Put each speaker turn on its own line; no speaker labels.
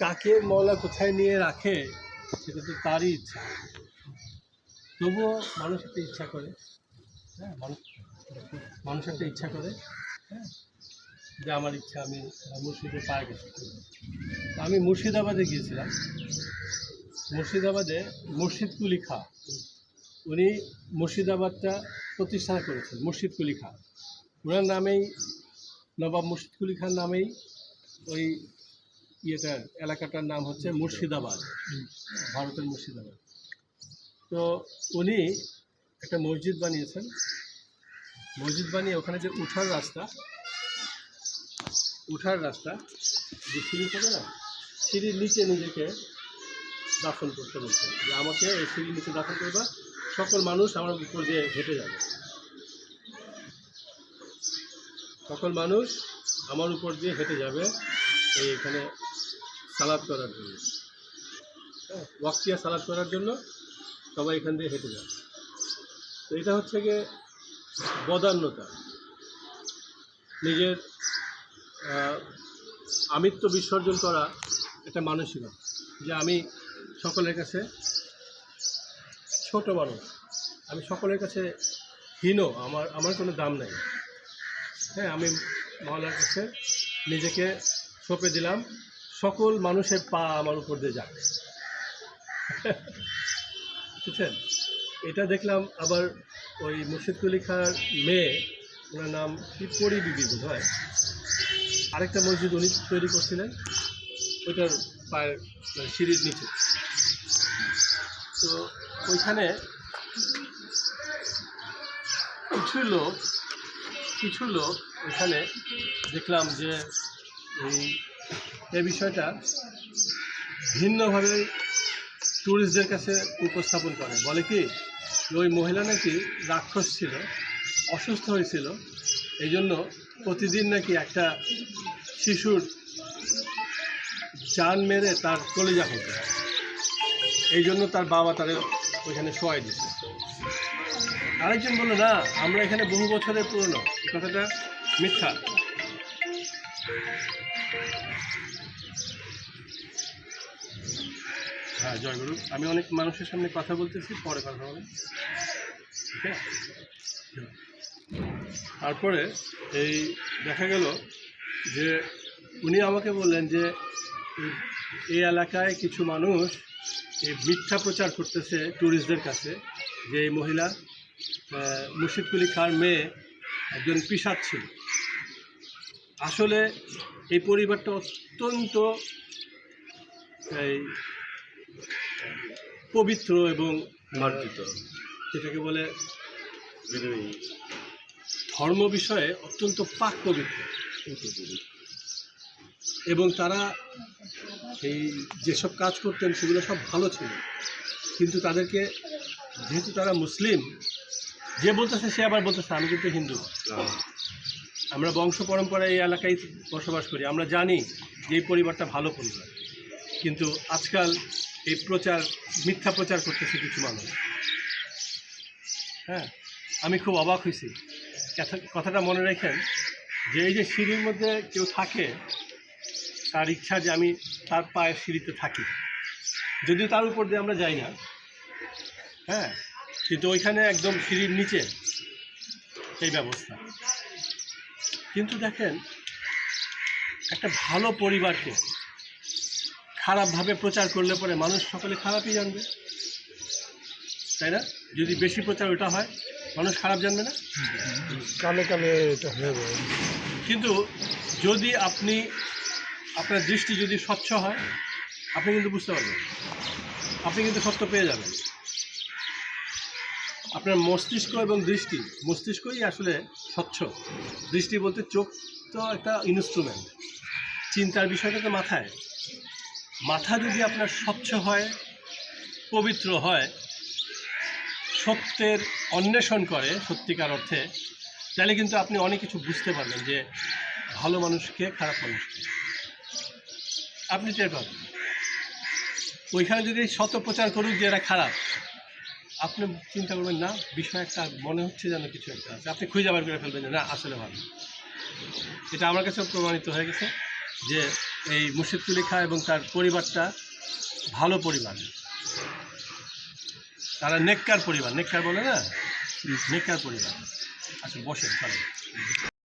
কাকে মৌলা কোথায় নিয়ে রাখে সেটা তো তারই ইচ্ছা। তবুও মানুষ ইচ্ছা করে। হ্যাঁ মানুষ একটা ইচ্ছা করে হ্যাঁ। যে আমার ইচ্ছা, আমি মুর্শিদে পায়ে গেছি। আমি মুর্শিদাবাদে গিয়েছিলাম। মুর্শিদাবাদে মুর্শিদ কুলি খা। উনি মুর্শিদাবাদটা প্রতিষ্ঠা করেছেন, মুর্শিদ কুলি খা। ওনার নামেই, নবাব মুর্শিদ কুলি খান নামেই ওই ইয়েটার, এলাকাটার নাম হচ্ছে মুর্শিদাবাদ, ভারতের মুর্শিদাবাদ। তো উনি একটা মসজিদ বানিয়েছেন। মসজিদ বানিয়ে ওখানে যে উঠার রাস্তা উঠার রাস্তা, যে সিঁড়ি থাকে না, সিঁড়ির নিচে নিজেকে দাফন করতে বলছেন যে আমাকে এই সিঁড়ির নিচে দাফন করবা সকল মানুষ আমার উপর দিয়ে হেঁটে যাবে। সকল মানুষ আমার উপর দিয়ে হেঁটে যাবে এই এখানে সালাদ করার জন্য। হ্যাঁ ওয়াক্তিয়া সালাদ করার জন্য সবাই এখান দিয়ে হেঁটে যাবে। তো এটা হচ্ছে গিয়ে বদান্যতা। নিজের আমিত্ব বিসর্জন করা একটা মানসিকতা, যে আমি সকলের কাছে ছোট মানুষ, আমি সকলের কাছে হীন, আমার আমার কোনো দাম নাই। হ্যাঁ আমি মহলার কাছে নিজেকে সঁপে দিলাম, সকল মানুষের পা আমার উপর দিয়ে যাক। বুঝছেন? এটা দেখলাম আবার ওই মুর্শিদ কুলি খার মেয়ে, ওনার নাম কি পরি বিবি বোধ হয় আরেকটা মসজিদ উনি তৈরি করছিলেন, ওইটার পায়ের মানে সিঁড়ির নিচে। তো ওইখানে কিছু লোক কিছু লোক ওইখানে দেখলাম যে এই এই বিষয়টা ভিন্নভাবে ট্যুরিস্টদের কাছে উপস্থাপন করে। বলে কি ওই মহিলা নাকি রাক্ষস ছিল, অসুস্থ হয়েছিল। এই জন্য প্রতিদিন নাকি একটা শিশুর জান মেরে তার চলে যা হতো এই জন্য তার বাবা তাদের ওইখানে শোয়াই দিছে। আরেকজন বলল, না, আমরা এখানে বহু বছরের পুরনো। কথাটা মিথ্যা। হ্যাঁ জয়গুরু আমি অনেক মানুষের সামনে কথা বলতেছি পরে কথা আছে তারপরে এই দেখা গেল যে উনি আমাকে বললেন যে এই- এলাকায় কিছু মানুষ এই মিথ্যা প্রচার করতেছে ট্যুরিস্টদের কাছে যে এই মহিলা আহ, মুর্শিদ কুলি খার মেয়ে একজন পিসাদ ছিল। আসলে এই পরিবারটা অত্যন্ত এই পবিত্র এবং মার্জিত, যেটাকে বলে ধর্ম বিষয়ে অত্যন্ত পাক পবিত্র। এবং তারা এই যেসব কাজ করতেন, সেগুলো সব ভালো ছিল। কিন্তু তাদেরকে, যেহেতু তারা মুসলিম, যে বলতেছে সে আবার বলতেছে, আমি কিন্তু হিন্দু। আমরা বংশ পরম্পরায় এই এলাকায় বসবাস করি। আমরা জানি যে পরিবারটা ভালো পরিবার। কিন্তু আজকাল এই প্রচার, মিথ্যা প্রচার করতেছে কিছু মানুষ। হ্যাঁ আমি খুব অবাক হয়েছি। কথা- কথাটা মনে রেখেন, যে এই যে সিঁড়ির মধ্যে কেউ থাকে, তার ইচ্ছা যে আমি তার পায়ের সিঁড়িতে থাকি। যদিও তার উপর দিয়ে আমরা যাই না। হ্যাঁ কিন্তু ওইখানে একদম সিঁড়ির নিচে এই ব্যবস্থা। কিন্তু দেখেন, একটা ভালো পরিবারকে খারাপভাবে প্রচার করলে পরে মানুষ সকলে খারাপই জানবে। তাই না? যদি বেশি প্রচার ওটা হয় মানুষ খারাপ জানবে না?
কালে কালে এটা হয়ে যাবে।
কিন্তু যদি আপনি আপনার দৃষ্টি যদি স্বচ্ছ হয় আপনি কিন্তু বুঝতে পারবেন। আপনি কিন্তু সত্য পেয়ে যাবেন। আপনার মস্তিষ্ক এবং দৃষ্টি মস্তিষ্কই আসলে স্বচ্ছ। দৃষ্টি বলতে চোখ তো একটা ইনস্ট্রুমেন্ট চিন্তার বিষয়টা তো মাথায় মাথা যদি আপনার স্বচ্ছ হয়, পবিত্র হয়, সত্যের অন্বেষণ করে, সত্যিকার অর্থে, তাহলে কিন্তু আপনি অনেক কিছু বুঝতে পারবেন যে ভালো মানুষকে খারাপ মানুষকে আপনি টের পাবেন। ওইখানে যদি শত প্রচার করুক যে এরা খারাপ, আপনি চিন্তা করবেন, না, বিষয় একটা, মনে হচ্ছে যেন কিছু একটা আছে। আপনি খুঁজে বার করে ফেলবেন না, আসলে ভালো। এটা আমার কাছে প্রমাণিত হয়ে গেছে যে এই মুর্শিদ খা এবং তার পরিবারটা ভালো পরিবার। তারা নেককার পরিবার। নেককার বলে না? নেককার পরিবার। আচ্ছা বসে চলেন।